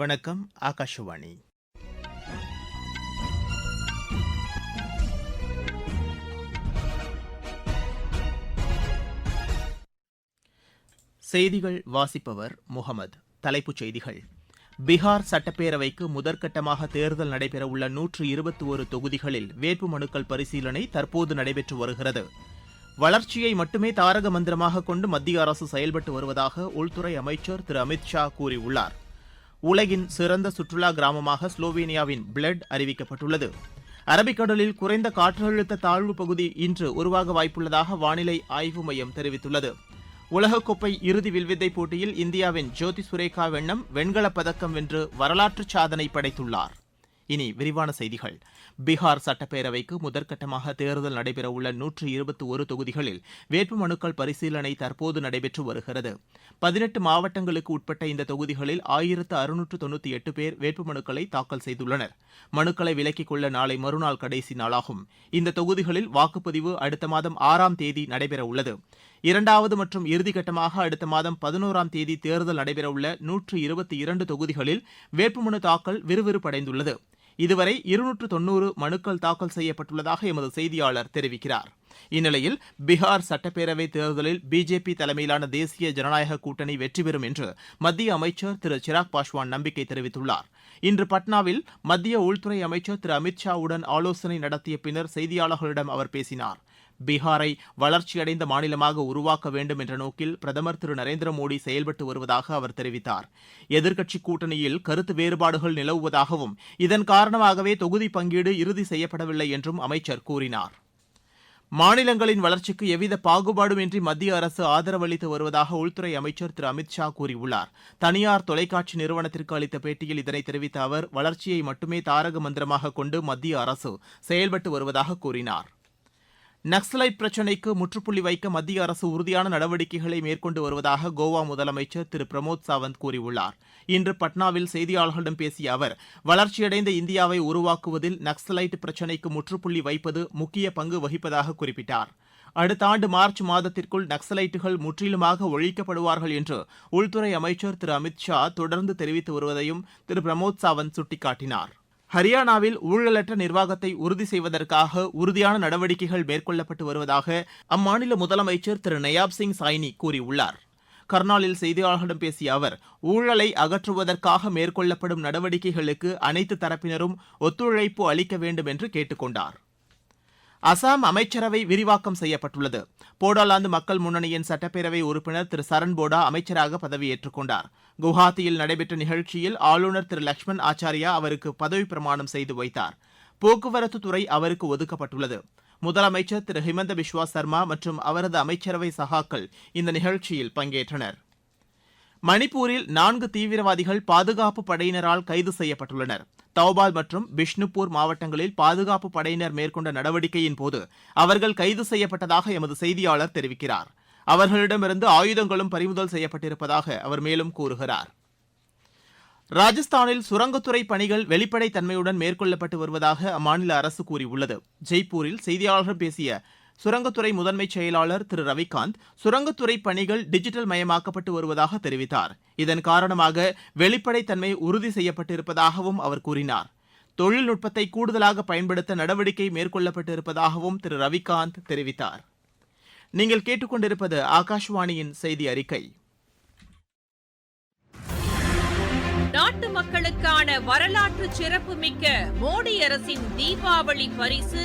வணக்கம் ஆகாஷவாணி. செய்திகள் வாசிப்பவர் முகமது. தலைப்புச் செய்திகள். பீகார் சட்டப்பேரவைக்கு முதற்கட்டமாக தேர்தல் நடைபெறவுள்ள நூற்று இருபத்தி ஒரு தொகுதிகளில் வேட்புமனுக்கள் பரிசீலனை தற்போது நடைபெற்று வருகிறது. வளர்ச்சியை மட்டுமே தாரக மந்திரமாக கொண்டு மத்திய அரசு செயல்பட்டு வருவதாக உள்துறை அமைச்சர் திரு அமித் ஷா கூறியுள்ளார். உலகின் சிறந்த சுற்றுலா கிராமமாக ஸ்லோவேனியாவின் பிளட் அறிவிக்கப்பட்டுள்ளது. அரபிக்கடலில் குறைந்த காற்றழுத்த தாழ்வு பகுதி இன்று உருவாக வாய்ப்புள்ளதாக வானிலை ஆய்வு மையம் தெரிவித்துள்ளது. உலகக்கோப்பை இறுதி வில்வித்தை போட்டியில் இந்தியாவின் ஜோதி சுரேகா வெண்ணம் வெண்கலப் பதக்கம் வென்று வரலாற்று சாதனை படைத்துள்ளார். இனி விரிவான செய்திகள். பீகார் சட்டப்பேரவைக்கு முதற்கட்டமாக தேர்தல் நடைபெறவுள்ள நூற்று இருபத்தி ஒரு தொகுதிகளில் வேட்புமனுக்கள் பரிசீலனை தற்போது நடைபெற்று வருகிறது. பதினெட்டு மாவட்டங்களுக்கு உட்பட்ட இந்த தொகுதிகளில் ஆயிரத்து அறுநூற்று தொண்ணூற்றி எட்டு பேர் வேட்புமனுக்களை தாக்கல் செய்துள்ளனர். மனுக்களை விலக்கிக் கொள்ள நாளை மறுநாள் கடைசி நாளாகும். இந்த தொகுதிகளில் வாக்குப்பதிவு அடுத்த மாதம் ஆறாம் தேதி நடைபெறவுள்ளது. இரண்டாவது மற்றும் இறுதிக்கட்டமாக அடுத்த மாதம் பதினோராம் தேதி தேர்தல் நடைபெறவுள்ள நூற்று இருபத்தி இரண்டு தொகுதிகளில் வேட்புமனு தாக்கல் விறுவிறுப்படைந்துள்ளது. இதுவரை இருநூற்று தொன்னூறு மனுக்கள் தாக்கல் செய்யப்பட்டுள்ளதாக எமது செய்தியாளர் தெரிவிக்கிறார். இந்நிலையில் பீகார் சட்டப்பேரவை தேர்தலில் பிஜேபி தலைமையிலான தேசிய ஜனநாயக கூட்டணி வெற்றி பெறும் என்று மத்திய அமைச்சர் திரு சிராக் பாஸ்வான் நம்பிக்கை தெரிவித்துள்ளார். இன்று பட்னாவில் மத்திய உள்துறை அமைச்சர் திரு அமித் ஷாவுடன் ஆலோசனை நடத்திய பின்னர் செய்தியாளர்களிடம் அவர் பேசினார். பீகாரை வளர்ச்சியடைந்த மாநிலமாக உருவாக்க வேண்டும் என்ற நோக்கில் பிரதமர் திரு நரேந்திர மோடி செயல்பட்டு வருவதாக அவர் தெரிவித்தார். எதிர்க்கட்சி கூட்டணியில் கருத்து வேறுபாடுகள் நிலவுவதாகவும் இதன் காரணமாகவே தொகுதி பங்கீடு இறுதி செய்யப்படவில்லை என்றும் அமைச்சர் கூறினார். மாநிலங்களின் வளர்ச்சிக்கு எவ்வித பாகுபாடுமின்றி மத்திய அரசு ஆதரவளித்து வருவதாக உள்துறை அமைச்சர் திரு அமித் ஷா கூறியுள்ளார். தனியார் தொலைக்காட்சி நிறுவனத்திற்கு அளித்த பேட்டியில் இதனை தெரிவித்த அவர் வளர்ச்சியை மட்டுமே தாரக மந்திரமாக கொண்டு மத்திய அரசு செயல்பட்டு வருவதாக கூறினார். நக்சலைட் பிரச்சினைக்கு முற்றுப்புள்ளி வைக்க மத்திய அரசு உறுதியான நடவடிக்கைகளை மேற்கொண்டு வருவதாக கோவா முதலமைச்சர் திரு. பிரமோத் சாவந்த் கூறியுள்ளார். இன்று பட்னாவில் செய்தியாளர்களிடம் பேசிய அவர் வளர்ச்சியடைந்த இந்தியாவை உருவாக்குவதில் நக்சலைட் பிரச்சினைக்கு முற்றுப்புள்ளி வைப்பது முக்கிய பங்கு வகிப்பதாக குறிப்பிட்டார். அடுத்த ஆண்டு மார்ச் மாதத்திற்குள் நக்சலைட்டுகள் முற்றிலுமாக ஒழிக்கப்படுவார்கள் என்று உள்துறை அமைச்சர் திரு. அமித் ஷா தொடர்ந்து தெரிவித்து வருவதையும் திரு. பிரமோத் சாவந்த் சுட்டிக்காட்டினார். ஹரியானாவில் ஊழலற்ற நிர்வாகத்தை உறுதி செய்வதற்காக உறுதியான நடவடிக்கைகள் மேற்கொள்ளப்பட்டு வருவதாக அம்மாநில முதலமைச்சர் திரு நயாப் சிங் சாய்னி கூறியுள்ளார். கர்னாலில் செய்தியாளர்களிடம் பேசிய அவர் ஊழலை அகற்றுவதற்காக மேற்கொள்ளப்படும் நடவடிக்கைகளுக்கு அனைத்து தரப்பினரும் ஒத்துழைப்பு அளிக்க வேண்டும் என்று கேட்டுக் அசாம் அமைச்சரவை விரிவாக்கம் செய்யப்பட்டுள்ளது. போடாலாந்து மக்கள் முன்னணியின் சட்டப்பேரவை உறுப்பினர் திரு. சரண் போடா அமைச்சராக பதவியேற்றுக் கொண்டார். குவஹாத்தியில் நடைபெற்ற நிகழ்ச்சியில் ஆளுநர் திரு. லக்ஷ்மண் ஆச்சாரியா அவருக்கு பதவி பிரமாணம் செய்து வைத்தார். போக்குவரத்து துறை அவருக்கு ஒதுக்கப்பட்டுள்ளது. முதலமைச்சர் திரு. ஹிமந்த பிஸ்வா சர்மா மற்றும் அவரது அமைச்சரவை சகாக்கள் இந்த நிகழ்ச்சியில் பங்கேற்றனர். மணிப்பூரில் நான்கு தீவிரவாதிகள் பாதுகாப்பு படையினரால் கைது செய்யப்பட்டுள்ளனர். தௌபால் மற்றும் பிஷ்ணுப்பூர் மாவட்டங்களில் பாதுகாப்பு படையினர் மேற்கொண்ட நடவடிக்கையின் போது அவர்கள் கைது செய்யப்பட்டதாக எமது செய்தியாளர் தெரிவிக்கிறார். அவர்களிடமிருந்து ஆயுதங்களும் பறிமுதல் செய்யப்பட்டிருப்பதாக அவர் மேலும் கூறுகிறார். ராஜஸ்தானில் சுரங்கத்துறை பணிகள் வெளிப்படைத் தன்மையுடன் மேற்கொள்ளப்பட்டு வருவதாக அம்மாநில அரசு கூறியுள்ளது. ஜெய்ப்பூரில் செய்தியாளர்களிடம் பேசிய சுரங்கத்துறை முதன்மை செயலாளர் திரு. ரவிகாந்த் சுரங்கத்துறை பணிகள் டிஜிட்டல் மயமாக்கப்பட்டு வருவதாக தெரிவித்தார். இதன் காரணமாக வெளிப்படைத்தன்மை உறுதி செய்யப்பட்டிருப்பதாகவும் அவர் கூறினார். தொழில்நுட்பத்தை கூடுதலாக பயன்படுத்த நடவடிக்கை மேற்கொள்ளப்பட்டிருப்பதாகவும் திரு. ரவிகாந்த் தெரிவித்தார். நீங்கள் கேட்டுக்கொண்டிருப்பது ஆகாஷ்வாணியின் செய்தி அறிக்கை. நாட்டு மக்களுக்கான வரலாற்று சிறப்புமிக்க மோடி அரசின் தீபாவளி பரிசு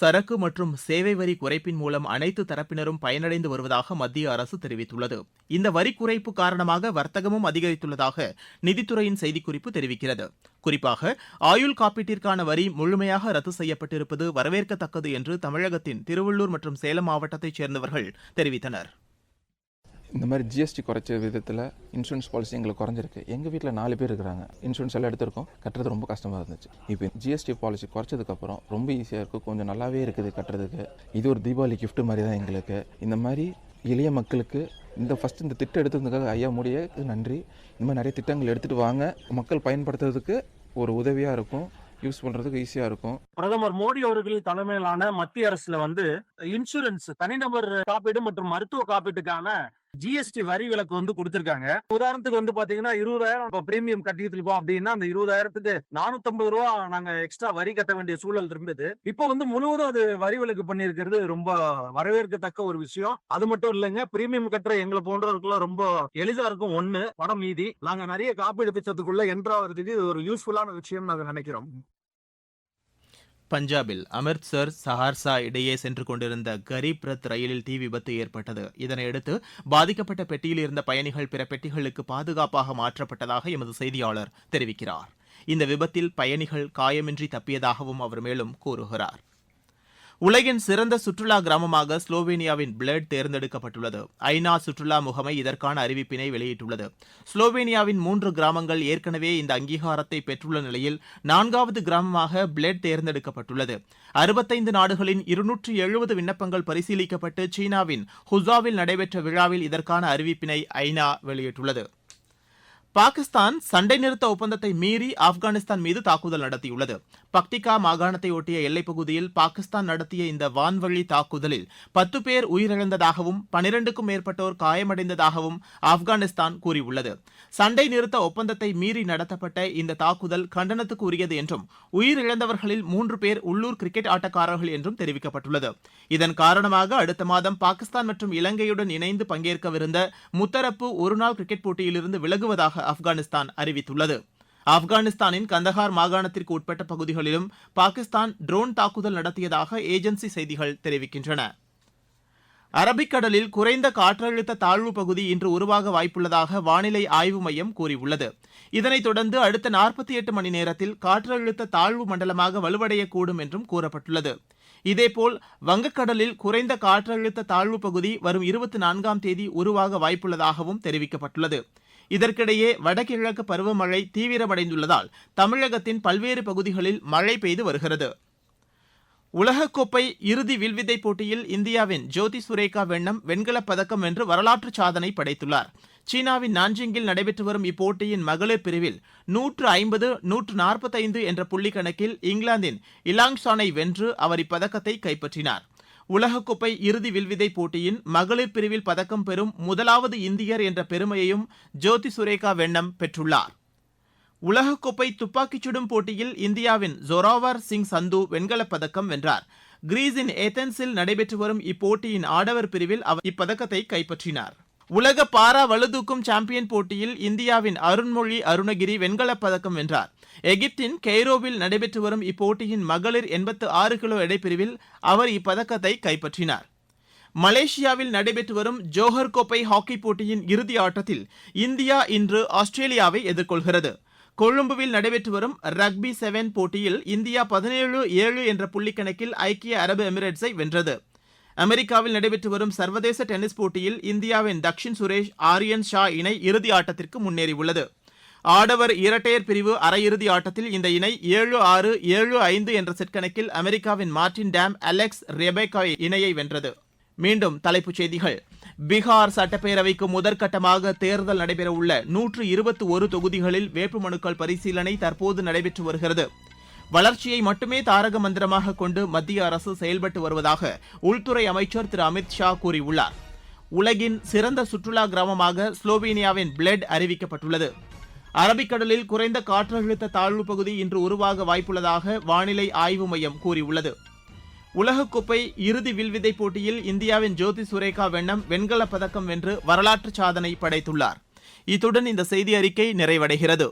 சரக்கு மற்றும் சேவை வரி குறைப்பின் மூலம் அனைத்து தரப்பினரும் பயனடைந்து வருவதாக மத்திய அரசு தெரிவித்துள்ளது. இந்த வரி குறைப்பு காரணமாக வர்த்தகமும் அதிகரித்துள்ளதாக நிதித்துறையின் செய்திக்குறிப்பு தெரிவிக்கிறது. குறிப்பாக ஆயுள் காப்பீட்டிற்கான வரி முழுமையாக ரத்து செய்யப்பட்டிருப்பது வரவேற்கத்தக்கது என்று தமிழகத்தின் திருவள்ளூர் மற்றும் சேலம் மாவட்டத்தைச் சேர்ந்தவர்கள் தெரிவித்தனர். இந்த மாதிரி ஜிஎஸ்டி குறைச்ச விதத்தில் இன்சூரன்ஸ் பாலிசி எங்களுக்கு குறைஞ்சிருக்கு. எங்கள் வீட்டில் நாலு பேர் இருக்கிறாங்க. இன்சூரன்ஸ் எல்லாம் எடுத்திருக்கோம். கட்டுறது ரொம்ப கஷ்டமாக இருந்துச்சு. இப்போ ஜிஎஸ்டி பாலிசி குறைச்சதுக்கப்புறம் ரொம்ப ஈஸியாக இருக்குது கொஞ்சம் நல்லாவே இருக்குது கட்டுறதுக்கு. இது ஒரு தீபாவளி கிஃப்ட் மாதிரி தான் எங்களுக்கு. இந்த மாதிரி எளிய மக்களுக்கு இந்த ஃபஸ்ட் இந்த திட்டம் எடுத்ததுக்காக ஐயா முடிய நன்றி. இந்த மாதிரி நிறைய திட்டங்கள் எடுத்துகிட்டு வாங்க. மக்கள் பயன்படுத்துறதுக்கு ஒரு உதவியாக இருக்கும். யூஸ் பண்ணுறதுக்கு ஈஸியாக இருக்கும். பிரதமர் மோடி அவர்கள் தலைமையிலான மத்திய அரசுல வந்து இன்சூரன்ஸ் தனிநபர் காப்பீடு மற்றும் மருத்துவ காப்பீட்டுக்கான ஜிஎஸ்டி வரி விலக்கு வந்து கொடுத்திருக்காங்க. உதாரணத்துக்கு வந்து பாத்தீங்கன்னா இருபதாயிரம் இப்போ பிரீமியம் கட்டிட்டு இருக்கோம் அப்படின்னா அந்த இருபதாயிரத்துக்கு நானூத்தம்பது ரூபா நாங்க எக்ஸ்ட்ரா வரி கட்ட வேண்டிய சூழல் இருந்தது. இப்போ வந்து முழுவதும் அது வரி விலக்கு பண்ணியிருக்கிறது ரொம்ப வரவேற்கத்தக்க ஒரு விஷயம். அது மட்டும் இல்லைங்க பிரீமியம் கட்டுற எங்களை போன்றவர்களுக்கு ரொம்ப எளிதா இருக்கும். ஒண்ணு படம் மீதி. நாங்க நிறைய காப்பீடு திட்டத்துக்குள்ள என்றாவதுக்கு இது ஒரு யூஸ்ஃபுல்லான விஷயம் நாங்க நினைக்கிறோம். பஞ்சாபில் அமிர்த்சர் சஹார்சா இடையே சென்று கொண்டிருந்த கரீப் ரத் ரயிலில் தீ விபத்து ஏற்பட்டது. இதனையடுத்து பாதிக்கப்பட்ட பெட்டியில் இருந்த பயணிகள் பிற பெட்டிகளுக்கு பாதுகாப்பாக மாற்றப்பட்டதாக எமது செய்தியாளர் தெரிவிக்கிறார். இந்த விபத்தில் பயணிகள் காயமின்றி தப்பியதாகவும் அவர் மேலும் கூறுகிறார். உலகின் சிறந்த சுற்றுலா கிராமமாக ஸ்லோவேனியாவின் பிளேட் தேர்ந்தெடுக்கப்பட்டுள்ளது. ஐநா சுற்றுலா முகமை இதற்கான அறிவிப்பினை வெளியிட்டுள்ளது. ஸ்லோவேனியாவின் மூன்று கிராமங்கள் ஏற்கனவே இந்த அங்கீகாரத்தை பெற்றுள்ள நிலையில் நான்காவது கிராமமாக பிளேட் தேர்ந்தெடுக்கப்பட்டுள்ளது. அறுபத்தைந்து நாடுகளின் இருநூற்று எழுபது விண்ணப்பங்கள் பரிசீலிக்கப்பட்டு சீனாவின் ஹுசாவில் நடைபெற்ற விழாவில் இதற்கான அறிவிப்பினை ஐநா வெளியிட்டுள்ளது. பாகிஸ்தான் சண்டை நிறுத்த ஒப்பந்தத்தை மீறி ஆப்கானிஸ்தான் மீது தாக்குதல் நடத்தியுள்ளது. பக்டிகா மாகாணத்தை ஒட்டிய எல்லைப் பகுதியில் பாகிஸ்தான் நடத்திய இந்த வான்வழி தாக்குதலில் பத்து பேர் உயிரிழந்ததாகவும் பனிரெண்டுக்கும் மேற்பட்டோர் காயமடைந்ததாகவும் ஆப்கானிஸ்தான் கூறியுள்ளது. சண்டை நிறுத்த ஒப்பந்தத்தை மீறி நடத்தப்பட்ட இந்த தாக்குதல் கண்டனத்துக்கு உரியது என்றும் உயிரிழந்தவர்களில் மூன்று பேர் உள்ளூர் கிரிக்கெட் ஆட்டக்காரர்கள் என்றும் தெரிவிக்கப்பட்டுள்ளது. இதன் காரணமாக அடுத்த மாதம் பாகிஸ்தான் மற்றும் இலங்கையுடன் இணைந்து பங்கேற்கவிருந்த முத்தரப்பு ஒருநாள் கிரிக்கெட் போட்டியிலிருந்து விலகுவதாக ஆப்கானிஸ்தான் அறிவித்துள்ளது. ஆப்கானிஸ்தானின் கந்தஹார் மாகாணத்திற்கு உட்பட்ட பகுதிகளிலும் பாகிஸ்தான் ட்ரோன் தாக்குதல் நடத்தியதாக ஏஜென்சி செய்திகள் தெரிவிக்கின்றன. அரபிக்கடலில் குறைந்த காற்றழுத்த தாழ்வு பகுதி இன்று உருவாக வாய்ப்புள்ளதாக வானிலை ஆய்வு மையம் கூறியுள்ளது. இதனைத் தொடர்ந்து அடுத்த நாற்பத்தி எட்டு மணி நேரத்தில் காற்றழுத்த தாழ்வு மண்டலமாக வலுவடையக்கூடும் என்றும் கூறப்பட்டுள்ளது. இதேபோல் வங்கக்கடலில் குறைந்த காற்றழுத்த தாழ்வு பகுதி வரும் இருபத்தி நான்காம் தேதி உருவாக வாய்ப்புள்ளதாகவும் தெரிவிக்கப்பட்டுள்ளது. இதற்கிடையே வடகிழக்கு பருவமழை தீவிரமடைந்துள்ளதால் தமிழகத்தின் பல்வேறு பகுதிகளில் மழை பெய்து வருகிறது. உலகக்கோப்பை இறுதி வில்வித்தை போட்டியில் இந்தியாவின் ஜோதி சுரேகா வெண்ணம் வெண்கலப் பதக்கம் வென்று வரலாற்று சாதனை படைத்துள்ளார். சீனாவின் நான்ஜிங்கில் நடைபெற்று வரும் இப்போட்டியின் மகளிர் பிரிவில் நூற்று ஐம்பது நூற்று நாற்பத்தைந்து என்ற புள்ளி கணக்கில் இங்கிலாந்தின் இலாங்சானை வென்று அவர் இப்பதக்கத்தை கைப்பற்றினார். உலகக்கோப்பை இறுதி வில்வித்தை போட்டியின் மகளிர் பிரிவில் பதக்கம் பெறும் முதலாவது இந்தியர் என்ற பெருமையையும் ஜோதி சுரேகா வெண்ணம் பெற்றுள்ளார். உலகக்கோப்பை துப்பாக்கிச் சுடும் போட்டியில் இந்தியாவின் ஜொராவர் சிங் சந்து வெண்கலப் பதக்கம் வென்றார். கிரீஸின் ஏதென்ஸில் நடைபெற்று வரும் இப்போட்டியின் ஆடவர் பிரிவில் அவர் இப்பதக்கத்தை கைப்பற்றினார். உலக பாரா வலுதூக்கும் சாம்பியன் போட்டியில் இந்தியாவின் அருண்மொழி அருணகிரி வெண்கலப் பதக்கம் வென்றார். எகிப்தின் கெய்ரோவில் நடைபெற்று வரும் இப்போட்டியின் மகளிர் எண்பத்து ஆறு கிலோ எடைப்பிரிவில் அவர் இப்பதக்கத்தை கைப்பற்றினார். மலேசியாவில் நடைபெற்று வரும் ஜோஹர் கோப்பை ஹாக்கி போட்டியின் இறுதி ஆட்டத்தில் இந்தியா இன்று ஆஸ்திரேலியாவை எதிர்கொள்கிறது. கொழும்புவில் நடைபெற்று வரும் ரக்பி செவன் போட்டியில் இந்தியா பதினேழு ஏழு என்ற புள்ளிக்கணக்கில் ஐக்கிய அரபு எமிரேட்ஸை வென்றது. அமெரிக்காவில் நடைபெற்று வரும் சர்வதேச டென்னிஸ் போட்டியில் இந்தியாவின் தக்ஷின் சுரேஷ் ஆரியன் ஷா இணை இறுதி ஆட்டத்திற்கு முன்னேறியுள்ளது. ஆடவர் இரட்டையர் பிரிவு அரையிறுதி ஆட்டத்தில் இந்த இணை ஏழு ஆறு ஏழு ஐந்து என்ற செட் கணக்கில் அமெரிக்காவின் மார்டின் டேம் அலெக்ஸ் ரெபேகா இணையை வென்றது. மீண்டும் தலைப்புச் செய்திகள். பீகார் சட்டப்பேரவைக்கு முதற்கட்டமாக தேர்தல் நடைபெறவுள்ள நூற்று இருபத்தி ஒரு தொகுதிகளில் வேட்புமனுக்கள் பரிசீலனை தற்போது நடைபெற்று வருகிறது. வளர்ச்சியை மட்டுமே தாரக மந்திரமாக கொண்டு மத்திய அரசு செயல்பட்டு வருவதாக உள்துறை அமைச்சர் திரு அமித் ஷா கூறியுள்ளார். உலகின் சிறந்த சுற்றுலா கிராமமாக ஸ்லோவேனியாவின் பிளட் அறிவிக்கப்பட்டுள்ளது. அரபிக்கடலில் குறைந்த காற்றழுத்த தாழ்வு பகுதி இன்று உருவாக வாய்ப்புள்ளதாக வானிலை ஆய்வு மையம் கூறியுள்ளது. உலகக்கோப்பை இறுதி வில்விதை போட்டியில் இந்தியாவின் ஜோதி சுரேகா வெண்ணம் வெண்கலப் பதக்கம் வென்று வரலாற்று சாதனை படைத்துள்ளார். இத்துடன் இந்த செய்தி அறிக்கை நிறைவடைகிறது.